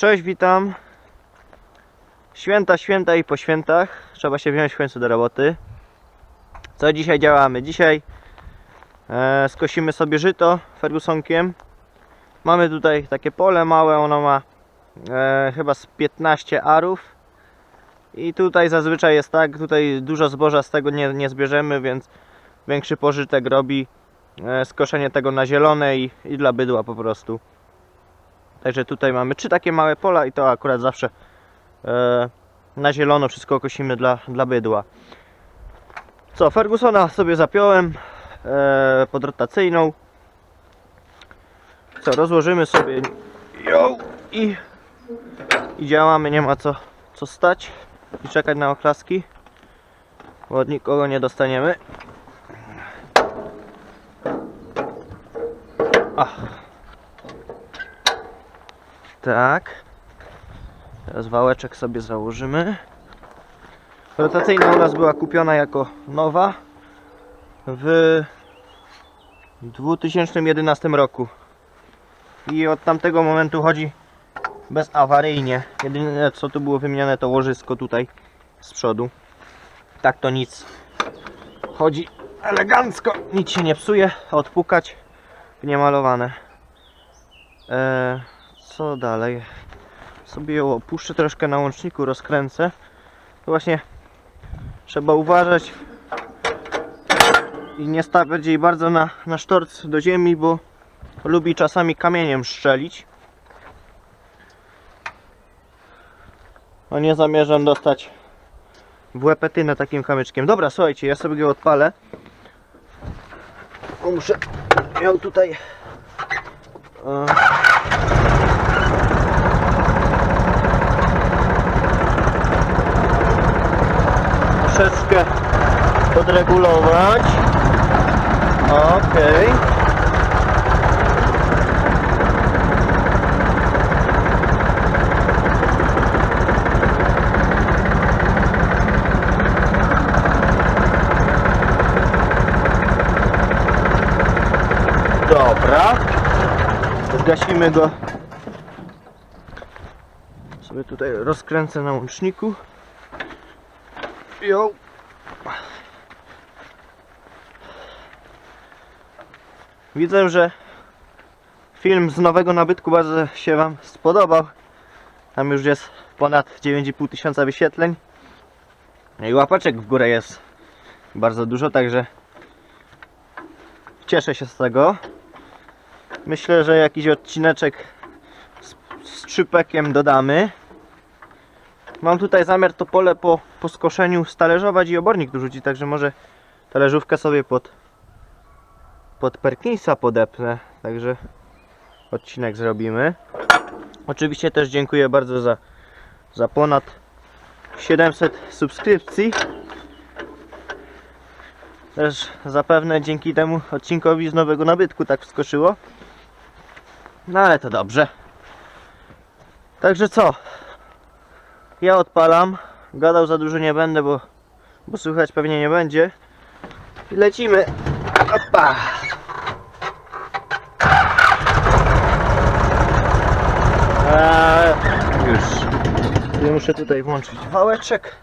Cześć, witam. Święta, święta i po świętach. Trzeba się wziąć w końcu do roboty. Co dzisiaj działamy? Dzisiaj e, skosimy sobie żyto Fergusonkiem. Mamy tutaj takie pole małe, ono ma e, chyba z 15 arów. I tutaj zazwyczaj jest tak, tutaj dużo zboża z tego nie, nie zbierzemy, więc większy pożytek robi e, skoszenie tego na zielone i, i dla bydła po prostu. Także tutaj mamy trzy takie małe pola i to akurat zawsze e, na zielono wszystko kosimy dla, dla bydła. Co, Fergusona sobie zapiąłem e, pod rotacyjną. Co, rozłożymy sobie ją i, i działamy, nie ma co, co stać i czekać na oklaski, bo od nikogo nie dostaniemy. Ach. Tak. Teraz wałeczek sobie założymy. Rotacyjna u nas była kupiona jako nowa w 2011 roku. I od tamtego momentu chodzi bezawaryjnie. Jedyne co tu było wymieniane to łożysko tutaj z przodu. Tak to nic. Chodzi elegancko, nic się nie psuje, odpukać, niemalowane. Eee, co dalej? Sobie ją opuszczę troszkę na łączniku, rozkręcę. To właśnie trzeba uważać i nie stawiać jej bardzo na, na sztorc do ziemi, bo lubi czasami kamieniem strzelić. No nie zamierzam dostać w łepetynę takim kamyczkiem. Dobra, słuchajcie, ja sobie go odpalę. Muszę ją tutaj troszeczkę podregulować. Okej. Dobra. Zgasimy go. Sobie tutaj rozkręcę na łączniku. Jo. Widzę, że film z nowego nabytku bardzo się Wam spodobał. Tam już jest ponad 9,5 tysiąca wyświetleń. No I łapaczek w górę jest bardzo dużo, także cieszę się z tego. Myślę, że jakiś odcineczek z, z trzypekiem dodamy. Mam tutaj zamiar to pole po, po skoszeniu stalerzować i obornik dorzucić, także może talerzówkę sobie pod, pod Perkinsa podepnę, także odcinek zrobimy. Oczywiście też dziękuję bardzo za, za ponad 700 subskrypcji. Też zapewne dzięki temu odcinkowi z nowego nabytku tak wskoczyło. No ale to dobrze. Także co? Ja odpalam. Gadał za dużo nie będę, bo, bo słychać pewnie nie będzie. I lecimy. Opa. Eee, już. Muszę tutaj włączyć wałeczek.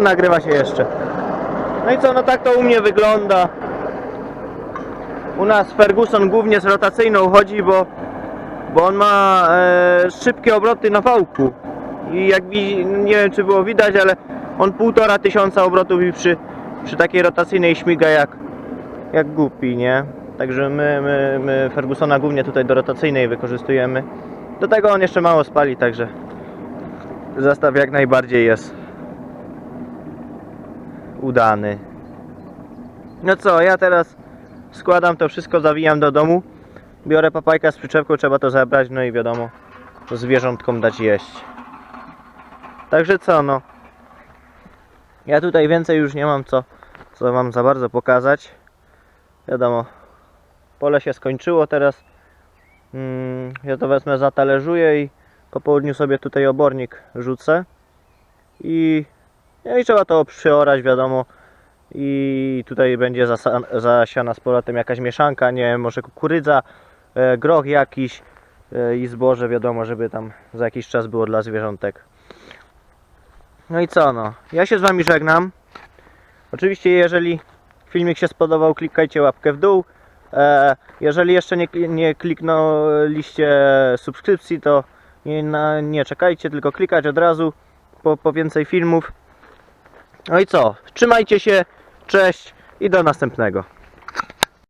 Nagrywa się jeszcze. No i co, no tak to u mnie wygląda. U nas Ferguson głównie z rotacyjną chodzi, bo, bo on ma e, szybkie obroty na wałku. I jak nie wiem czy było widać, ale on półtora tysiąca obrotów i przy, przy takiej rotacyjnej śmiga jak, jak głupi, nie? Także my, my, my Fergusona głównie tutaj do rotacyjnej wykorzystujemy. Do tego on jeszcze mało spali, także zestaw jak najbardziej jest udany. No co, ja teraz składam to wszystko, zawijam do domu. Biorę papajka z przyczepką, trzeba to zabrać, no i wiadomo, zwierzątkom dać jeść. Także co, no. Ja tutaj więcej już nie mam co, co wam za bardzo pokazać. Wiadomo, pole się skończyło teraz. Mm, ja to wezmę, zatalerzuję i po południu sobie tutaj obornik rzucę. I, no i trzeba to przeorać, wiadomo. I tutaj będzie zasiana z powrotem jakaś mieszanka, nie wiem, może kukurydza, e, groch jakiś e, i zboże, wiadomo, żeby tam za jakiś czas było dla zwierzątek. No i co no, ja się z Wami żegnam. Oczywiście jeżeli filmik się spodobał, klikajcie łapkę w dół. E, jeżeli jeszcze nie, nie kliknęliście subskrypcji, to nie, na, nie czekajcie, tylko klikać od razu po, po więcej filmów. No i co, trzymajcie się, cześć i do następnego.